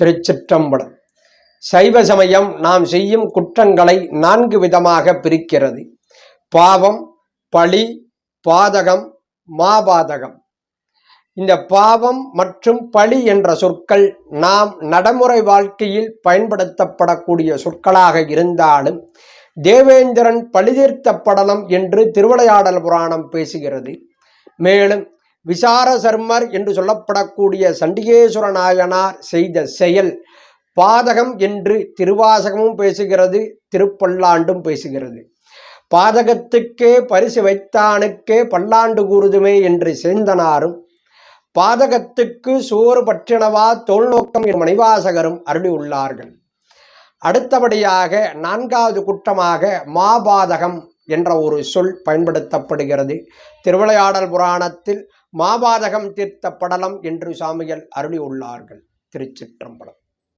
திருச்சிற்றம்பலம். சைவ சமயம் நாம் செய்யும் குற்றங்களை நான்கு விதமாக பிரிக்கிறது. பாவம் பழி பாதகம் மாபாதகம். இந்த பாவம் மற்றும் பழி என்ற சொற்கள் நாம் நடைமுறை வாழ்க்கையில் பயன்படுத்தப்படக்கூடிய சொற்களாக இருந்தாலும் தேவேந்திரன் பழிதீர்த்தப்படலம் என்று திருவிளையாடல் புராணம் பேசுகிறது. மேலும் விசார சர்மர் என்று சொல்லப்படக்கூடிய சண்டிகேஸ்வர நாயனார் செய்த செயல் பாதகம் என்று திருவாசகமும் பேசுகிறது திருப்பல்லாண்டும் பேசுகிறது. பாதகத்துக்கே பரிசு வைத்தானுக்கே பல்லாண்டு கூறுதுமே என்று சேர்ந்தனாரும் பாதகத்துக்கு சோறு பற்றினவா தோல் நோக்கம் என் மணிவாசகரும் அருளியுள்ளார்கள். அடுத்தபடியாக நான்காவது குற்றமாக மாபாதகம் என்ற ஒரு சொல் பயன்படுத்தப்படுகிறது. திருவிளையாடல் புராணத்தில் மாபாதகம் தீர்த்த படலம் என்று சாமிகள் அருளி உள்ளார்கள் திருச்சிற்றம்பலம்.